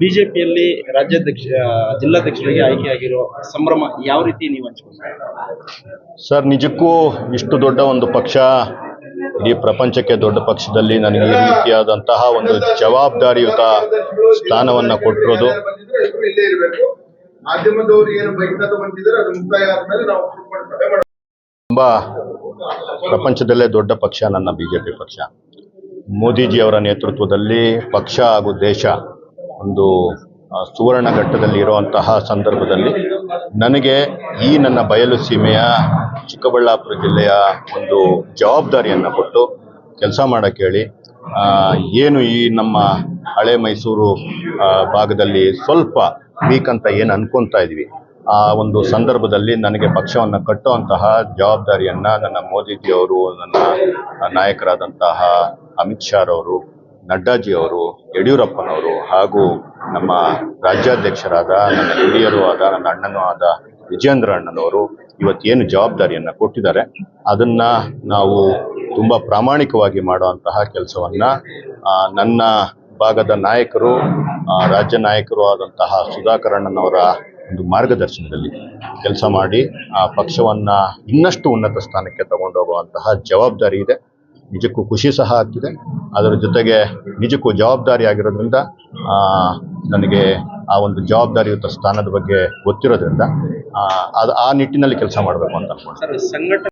ಬಿಜೆಪಿಯಲ್ಲಿ ರಾಜ್ಯಾಧ್ಯಕ್ಷ ಜಿಲ್ಲಾಧ್ಯಕ್ಷರಿಗೆ ಆಯ್ಕೆಯಾಗಿರೋ ಸಂಭ್ರಮ ಯಾವ ರೀತಿ ನೀವು ಹಂಚ್ಕೊಂಡ್ರಿ? ಸರ್ ನಿಜಕ್ಕೂ ಇಷ್ಟು ದೊಡ್ಡ ಒಂದು ಪಕ್ಷ ಇಡೀ ಪ್ರಪಂಚಕ್ಕೆ ದೊಡ್ಡ ಪಕ್ಷದಲ್ಲಿ ನನಗೆ ಈ ರೀತಿಯಾದಂತಹ ಒಂದು ಜವಾಬ್ದಾರಿಯುತ ಸ್ಥಾನವನ್ನು ಕೊಟ್ಟಿರೋದು. ತುಂಬಾ ಇರಬೇಕು ಮಾಧ್ಯಮದವರು ಏನು ಬೈಕ್ ಬಂದಿದ್ರೆ ಅದು ಮುಕ್ತಾಯ ಆದ್ಮೇಲೆ ನಾವು ಶುರು ಮಾಡಿ ಸಭೆ ತುಂಬ ಪ್ರಪಂಚದಲ್ಲೇ ದೊಡ್ಡ ಪಕ್ಷ ನನ್ನ ಬಿಜೆಪಿ ಪಕ್ಷ. ಮೋದಿಜಿಯವರ ನೇತೃತ್ವದಲ್ಲಿ ಪಕ್ಷ ಹಾಗೂ ದೇಶ ಒಂದು ಸುವರ್ಣ ಘಟ್ಟದಲ್ಲಿ ಇರುವಂತಹ ಸಂದರ್ಭದಲ್ಲಿ ನನಗೆ ಈ ನನ್ನ ಬಯಲು ಸೀಮೆಯ ಚಿಕ್ಕಬಳ್ಳಾಪುರ ಜಿಲ್ಲೆಯ ಒಂದು ಜವಾಬ್ದಾರಿಯನ್ನು ಕೊಟ್ಟು ಕೆಲಸ ಮಾಡೋಕ್ಕೆ ಹೇಳಿ ಏನು ಈ ನಮ್ಮ ಹಳೆ ಮೈಸೂರು ಭಾಗದಲ್ಲಿ ಸ್ವಲ್ಪ ವೀಕ್ ಅಂತ ಏನು ಅನ್ಕೊತಾ ಇದ್ವಿ, ಆ ಒಂದು ಸಂದರ್ಭದಲ್ಲಿ ನನಗೆ ಪಕ್ಷವನ್ನು ಕಟ್ಟುವಂತಹ ಜವಾಬ್ದಾರಿಯನ್ನು ನನ್ನ ಮೋದಿಜಿಯವರು, ನನ್ನ ನಾಯಕರಾದಂತಹ ಅಮಿತ್ ಶಾ ಅವರು ನಡ್ಡಾಜಿ ಅವರು, ಯಡಿಯೂರಪ್ಪನವರು ಹಾಗೂ ನಮ್ಮ ರಾಜ್ಯಾಧ್ಯಕ್ಷರಾದ, ನನ್ನ ಹಿರಿಯರು ಆದ, ನನ್ನ ಅಣ್ಣನೂ ಆದ ವಿಜೇಂದ್ರ ಅಣ್ಣನವರು ಇವತ್ತೇನು ಜವಾಬ್ದಾರಿಯನ್ನು ಕೊಟ್ಟಿದ್ದಾರೆ, ಅದನ್ನ ನಾವು ತುಂಬ ಪ್ರಾಮಾಣಿಕವಾಗಿ ಮಾಡುವಂತಹ ಕೆಲಸವನ್ನ ನನ್ನ ಭಾಗದ ನಾಯಕರು ರಾಜ್ಯ ನಾಯಕರು ಆದಂತಹ ಸುಧಾಕರ್ ಅಣ್ಣನವರ ಒಂದು ಮಾರ್ಗದರ್ಶನದಲ್ಲಿ ಕೆಲಸ ಮಾಡಿ, ಆ ಪಕ್ಷವನ್ನ ಇನ್ನಷ್ಟು ಉನ್ನತ ಸ್ಥಾನಕ್ಕೆ ತಗೊಂಡೋಗುವಂತಹ ಜವಾಬ್ದಾರಿ ಇದೆ. ನಿಜಕ್ಕೂ ಖುಷಿ ಸಹ ಆಗ್ತಿದೆ. ಅದರ ಜೊತೆಗೆ ನಿಜಕ್ಕೂ ಜವಾಬ್ದಾರಿ ಆಗಿರೋದ್ರಿಂದ ನನಗೆ ಆ ಒಂದು ಜವಾಬ್ದಾರಿಯುತ ಸ್ಥಾನದ ಬಗ್ಗೆ ಗೊತ್ತಿರೋದ್ರಿಂದ ಅದು ಆ ನಿಟ್ಟಿನಲ್ಲಿ ಕೆಲಸ ಮಾಡಬೇಕು ಅಂತ ಅನ್ಕೊಂಡು